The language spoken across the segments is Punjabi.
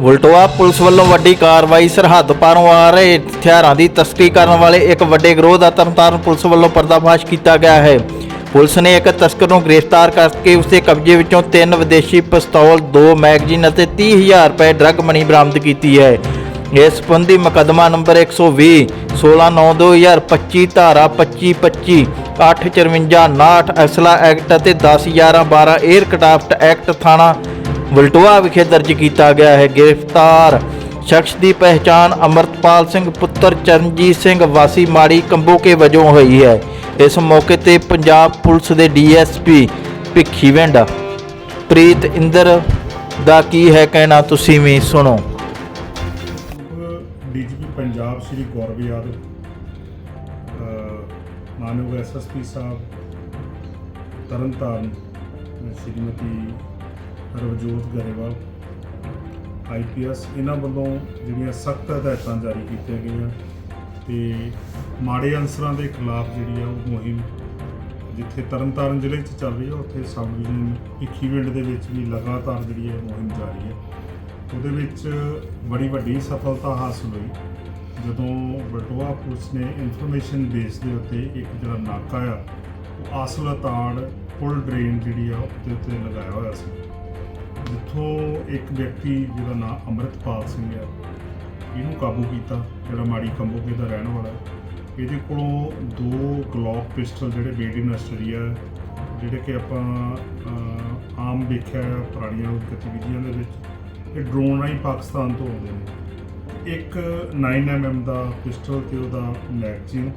ਵਲਟੋਆ ਪੁਲਿਸ ਵੱਲੋਂ ਵੱਡੀ ਕਾਰਵਾਈ ਸਰਹੱਦ ਪਾਰੋਂ ਆ ਰਹੇ ਹਥਿਆਰਾਂ ਦੀ ਤਸਕਰੀ ਕਰਨ ਵਾਲੇ ਇੱਕ ਵੱਡੇ ਗਰੋਹ ਦਾ ਤਰਨਤਾਰਨ ਪੁਲਿਸ ਵੱਲੋਂ ਪਰਦਾਫਾਸ਼ ਕੀਤਾ ਗਿਆ ਹੈ। ਪੁਲਿਸ ਨੇ ਇੱਕ ਤਸਕਰ ਨੂੰ ਗ੍ਰਿਫਤਾਰ ਕਰਕੇ ਉਸ ਦੇ ਕਬਜ਼ੇ ਵਿੱਚੋਂ ਤਿੰਨ ਵਿਦੇਸ਼ੀ ਪਿਸਤੌਲ, ਦੋ ਮੈਗਜ਼ੀਨ ਅਤੇ 30000 ਰੁਪਏ ਡਰੱਗ ਮਨੀ ਬਰਾਮਦ ਕੀਤੀ ਹੈ। ਇਸ ਸੰਬੰਧੀ ਮੁਕੱਦਮਾ ਨੰਬਰ 120 16/9/2025 ਧਾਰਾ 2525 854 59 ਅਸਲਾ ਐਕਟ ਅਤੇ 10 11 12 에ਅਰਕ੍ਰਾਫਟ ਐਕਟ, ਥਾਣਾ ਵਲਟੋਆ ਵਿਖੇ ਦਰਜ ਕੀਤਾ ਗਿਆ ਹੈ। ਗ੍ਰਿਫਤਾਰ ਸ਼ਖਸ ਦੀ ਪਹਿਚਾਣ ਅਮਰਤਪਾਲ ਸਿੰਘ ਪੁੱਤਰ ਚਰਨਜੀਤ ਸਿੰਘ ਵਾਸੀ ਮਾੜੀ ਕੰਬੋਕੇ ਵਜੋਂ ਹੋਈ ਹੈ। ਇਸ ਮੌਕੇ ਤੇ ਪੰਜਾਬ ਪੁਲਿਸ ਦੇ ਡੀਐਸਪੀ ਭਿੱਖੀਵਿੰਡ ਪ੍ਰੀਤ ਇੰਦਰ ਦਾ ਕੀ ਹੈ ਕਹਿਣਾ ਤੁਸੀਂ ਵੀ ਸੁਣੋ। ਡੀਜੀਪੀ ਪੰਜਾਬ ਸ਼੍ਰੀ ਗੌਰਵ ਯਾਦਵ ਮਾਨਯੋਗ ਐਸਐਸਪੀ ਸਾਹਿਬ ਤਰਨਤਾਰਨ ਸ਼੍ਰੀਮਤੀ ਰਵਜੋਤ ਗਰੇਵਾਲ ਆਈਪੀਐਸ ਇਹਨਾਂ ਵੱਲੋਂ ਜਿਹੜੀਆਂ ਸਖਤ ਹਦਾਇਤਾਂ ਜਾਰੀ ਕੀਤੀਆਂ ਗਈਆਂ ਤੇ ਮਾੜੇ ਅਨਸਰਾਂ ਦੇ ਖਿਲਾਫ ਜਿਹੜੀ ਆ ਉਹ ਮੁਹਿੰਮ ਜਿੱਥੇ ਤਰਨਤਾਰਨ ਜ਼ਿਲ੍ਹੇ 'ਚ ਚੱਲ ਰਹੀ ਹੈ ਉੱਥੇ ਸਬ ਡਿਵੀਜ਼ਨ ਭਿੱਖੀਵਿੰਡ ਦੇ ਵਿੱਚ ਵੀ ਲਗਾਤਾਰ ਜਿਹੜੀ ਹੈ ਮੁਹਿੰਮ ਜਾਰੀ ਹੈ ਉਹਦੇ ਵਿੱਚ ਬੜੀ ਵੱਡੀ ਸਫਲਤਾ ਹਾਸਲ ਹੋਈ। ਜਦੋਂ ਬਟਵਾ ਪੁਲਿਸ ਨੇ ਇਨਫੋਰਮੇਸ਼ਨ ਬੇਸ ਦੇ ਉੱਤੇ ਇੱਕ ਜਿਹੜਾ ਨਾਕਾ ਆ, ਉਹ ਆਸਲਾ ਤਾੜ, ਪੁਲ ਡਰੇਨ ਜਿਹੜੀ ਆ, ਉਹਦੇ ਉੱਤੇ ਲਗਾਇਆ ਹੋਇਆ ਸੀ। ਜਿੱਥੋਂ ਇੱਕ ਵਿਅਕਤੀ ਜਿਹਦਾ ਨਾਮ ਅੰਮ੍ਰਿਤਪਾਲ ਸਿੰਘ ਹੈ। ਇਹਨੂੰ ਕਾਬੂ ਕੀਤਾ, ਜਿਹੜਾ ਮਾੜੀ ਕੰਬੋਕੇ ਦਾ ਰਹਿਣ ਵਾਲਾ ਇਹਦੇ ਕੋਲੋਂ ਦੋ ਗਲੌਕ ਪਿਸਟਲ ਜਿਹੜੇ ਮੇਡ ਇਨ ਆਸਟ੍ਰੇਲੀਆ ਜਿਹੜੇ ਕਿ ਆਪਾਂ ਆਮ ਦੇਖਿਆ ਹੈ ਪੁਰਾਣੀਆਂ ਗਤੀਵਿਧੀਆਂ ਦੇ ਵਿੱਚ, ਇਹ ਡਰੋਨ ਰਾਹੀਂ ਪਾਕਿਸਤਾਨ ਤੋਂ ਆਉਂਦੇ ਨੇ। ਇੱਕ 9mm ਦਾ ਪਿਸਟਲ ਤੇ ਉਹਦਾ ਮੈਗਜ਼ੀਨ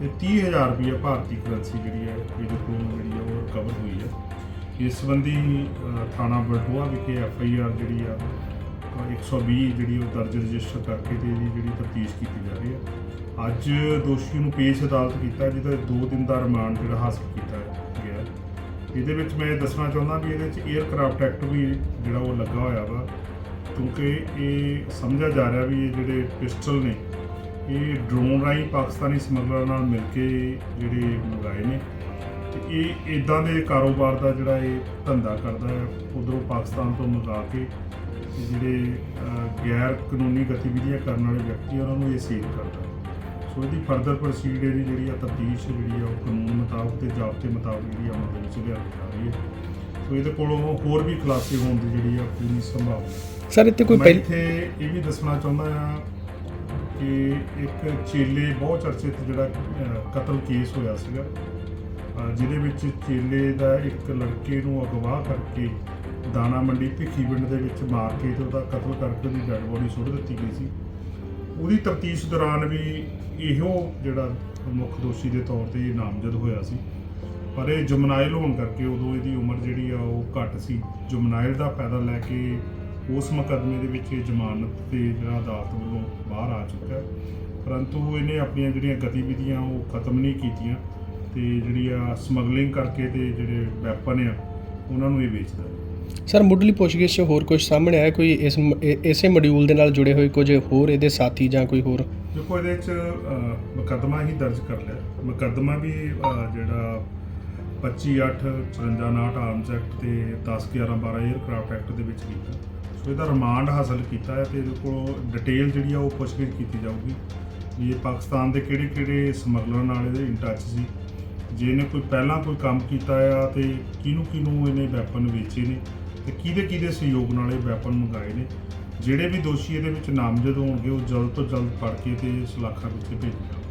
ਤੇ 30000 ਰੁਪਏ ਭਾਰਤੀ ਕਰੰਸੀ ਜਿਹੜੀ ਹੈ, ਇਹਦੇ ਕੋਲੋਂ ਜਿਹੜੀ ਹੈ ਉਹ ਰਿਕਵਰ ਹੋਈ ਹੈ। ਇਸ ਸੰਬੰਧੀ ਥਾਣਾ ਬਲਟੋਆ ਵਿਖੇ ਐਫ ਆਈ ਆਰ ਜਿਹੜੀ ਆ ਅਹ, 120 ਜਿਹੜੀ ਉਹ ਦਰਜ ਰਜਿਸਟਰ ਕਰਕੇ ਤੇ ਇਹਦੀ ਜਿਹੜੀ ਤਫਤੀਸ਼ ਕੀਤੀ ਜਾ ਰਹੀ ਹੈ ਅੱਜ ਦੋਸ਼ੀ ਨੂੰ ਪੇਸ਼ ਅਦਾਲਤ ਕੀਤਾ ਜਿਹਦਾ 2 ਦਿਨ ਦਾ ਰਿਮਾਂਡ ਜਿਹੜਾ ਹਾਸਲ ਕੀਤਾ ਗਿਆ। ਇਹਦੇ ਵਿੱਚ ਮੈਂ ਇਹ ਦੱਸਣਾ ਚਾਹੁੰਦਾ ਵੀ ਇਹਦੇ ਵਿੱਚ 에ਅਰਕ੍ਰਾਫਟ ਐਕਟ ਵੀ ਜਿਹੜਾ ਉਹ ਲੱਗਾ ਹੋਇਆ ਵਾ ਕਿਉਂਕਿ ਇਹ ਸਮਝਿਆ ਜਾ ਰਿਹਾ ਵੀ ਇਹ ਜਿਹੜੇ ਪਿਸਟਲ ਨੇ ਇਹ ਡਰੋਨ ਰਾਹੀਂ ਪਾਕਿਸਤਾਨੀ ਸਮਗਲਰਾਂ ਨਾਲ ਮਿਲ ਕੇ ਜਿਹੜੇ ਮੰਗਾਏ ਨੇ। ਤੇ ਇਹ ਇਦਾਂ ਦੇ ਕਾਰੋਬਾਰ ਦਾ ਜਿਹੜਾ ਇਹ ਧੰਦਾ ਕਰਦਾ ਹੈ ਉਧਰੋਂ ਪਾਕਿਸਤਾਨ ਤੋਂ ਮੰਗਾ ਕੇ ਤੇ ਜਿਹੜੇ ਗੈਰ ਕਾਨੂੰਨੀ ਗਤੀਵਿਧੀਆਂ ਕਰਨ ਵਾਲੇ ਵਿਅਕਤੀ ਉਹਨਾਂ ਨੂੰ ਇਹ ਸੇਲ ਕਰਦਾ। ਸੋ ਇਹਦੀ ਫਰਦਰ ਪ੍ਰੋਸੀਡ ਇਹਦੀ ਜਿਹੜੀ ਆ ਤਫਤੀਸ਼ ਜਿਹੜੀ ਆ ਉਹ ਕਾਨੂੰਨ ਮੁਤਾਬਕ ਤੇ ਜ਼ਾਬਤੇ ਮੁਤਾਬਕ ਜਿਹੜੀ ਅਮਲ ਦੇ ਵਿੱਚ ਲਿਆਂਦੀ ਜਾ ਰਹੀ ਹੈ। ਸੋ ਇਹਦੇ ਕੋਲੋਂ ਹੋਰ ਵੀ ਖੁਲਾਸੇ ਹੋਣ ਦੀ ਜਿਹੜੀ ਆ ਪੂਰੀ ਸੰਭਾਵਨਾ ਸਰ ਇੱਥੇ ਕੋਈ ਪਹਿਲ ਇੱਥੇ ਇਹ ਵੀ ਦੱਸਣਾ ਚਾਹੁੰਦਾ ਆ ਕਿ ਇੱਕ ਚੇਲੇ ਬਹੁਤ ਚਰਚਿਤ ਜਿਹੜਾ ਕਤਲ ਕੇਸ ਹੋਇਆ ਸੀਗਾ। ਜਿਹਦੇ ਵਿੱਚ ਚੇਲੇ ਦਾ ਇੱਕ ਲੜਕੇ ਨੂੰ ਅਗਵਾ ਕਰਕੇ ਦਾਣਾ ਮੰਡੀ ਭਿੱਖੀ ਪਿੰਡ ਦੇ ਵਿੱਚ ਮਾਰ ਕੇ ਤੇ ਉਹਦਾ ਕਤਲ ਕਰਕੇ ਉਹਦੀ ਡੈੱਡ ਬੋਡੀ ਸੁੱਟ ਦਿੱਤੀ ਗਈ ਸੀ। ਉਹਦੀ ਤਫਤੀਸ਼ ਦੌਰਾਨ ਵੀ ਇਹੋ ਜਿਹੜਾ ਮੁੱਖ ਦੋਸ਼ੀ ਦੇ ਤੌਰ ਤੇ ਇਹ ਨਾਮਜ਼ਦ ਹੋਇਆ ਸੀ। ਪਰ ਇਹ ਜਮਨਾਇਲ ਹੋਣ ਕਰਕੇ ਉਦੋਂ ਇਹਦੀ ਉਮਰ ਜਿਹੜੀ ਆ ਉਹ ਘੱਟ ਸੀ। ਜਮਨਾਇਲ ਦਾ ਫਾਇਦਾ ਲੈ ਕੇ ਉਸ ਮੁਕੱਦਮੇ ਦੇ ਵਿੱਚ ਇਹ ਜ਼ਮਾਨਤ ਤੇ ਜਿਹੜਾ ਅਦਾਲਤ ਵੱਲੋਂ ਬਾਹਰ ਆ ਚੁੱਕਾ ਪਰੰਤੂ ਇਹਨੇ ਆਪਣੀਆਂ ਜਿਹੜੀਆਂ ਗਤੀਵਿਧੀਆਂ ਉਹ ਖਤਮ ਨਹੀਂ ਕੀਤੀਆਂ। ਤੇ ਜਿਹੜੀ ਆ ਸਮਗਲਿੰਗ ਕਰਕੇ ਤੇ ਜਿਹੜੇ ਵੈਪਨ ਆ ਉਹਨਾਂ ਨੂੰ ਇਹ ਵੇਚਦਾ ਸਰ ਮੁੱਢਲੀ ਪੁੱਛਗਿੱਛ ਹੋਰ ਕੁਝ ਸਾਹਮਣੇ ਆਇਆ ਕੋਈ ਇਸ ਇਸੇ ਮੋਡਿਊਲ ਦੇ ਨਾਲ ਜੁੜੇ ਹੋਏ ਕੁਝ ਹੋਰ ਇਹਦੇ ਸਾਥੀ ਜਾਂ ਕੋਈ ਹੋਰ? ਦੇਖੋ ਇਹਦੇ ਵਿੱਚ ਮੁਕੱਦਮਾ ਹੀ ਦਰਜ ਕਰ ਲਿਆ। ਮੁਕੱਦਮਾ ਵੀ ਜਿਹੜਾ 25 8 54 ਆਰਮਸ ਐਕਟ ਤੇ 10 11 12 에ਅਰਕ੍ਰਾਫਟ ਐਕਟ ਦੇ ਵਿੱਚ ਕੀਤਾ। ਸੋ ਇਹਦਾ ਰਿਮਾਂਡ ਹਾਸਲ ਕੀਤਾ ਹੈ ਤੇ ਇਹਦੇ ਕੋਲ ਡਿਟੇਲ ਜਿਹੜੀ ਆ ਉਹ ਪੁੱਛਗਿੱਛ ਕੀਤੀ ਜਾਊਗੀ ਵੀ ਇਹ ਪਾਕਿਸਤਾਨ ਦੇ ਕਿਹੜੇ ਕਿਹੜੇ ਸਮਗਲਰਾਂ ਨਾਲ ਇਹਦੇ ਇਨ ਟੱਚ ਸੀ। ਜੇ ਇਹਨੇ ਕੋਈ ਪਹਿਲਾਂ ਕੋਈ ਕੰਮ ਕੀਤਾ ਆ ਤੇ ਕਿਹਨੂੰ ਕਿਹਨੂੰ ਇਹਨੇ ਵੈਪਨ ਵੇਚੇ ਨੇ ਤੇ ਕਿਹਦੇ ਕਿਹਦੇ ਸਹਿਯੋਗ ਨਾਲ ਇਹ ਵੈਪਨ ਮੰਗਾਏ ਨੇ? ਜਿਹੜੇ ਵੀ ਦੋਸ਼ੀ ਇਹਦੇ ਵਿੱਚ ਨਾਮਜ਼ਦ ਹੋਣਗੇ, ਉਹ ਜਲਦ ਤੋਂ ਜਲਦ ਫੜ ਕੇ ਤੇ ਸਲਾਖਾਂ ਵਿੱਚ ਭੇਜੇ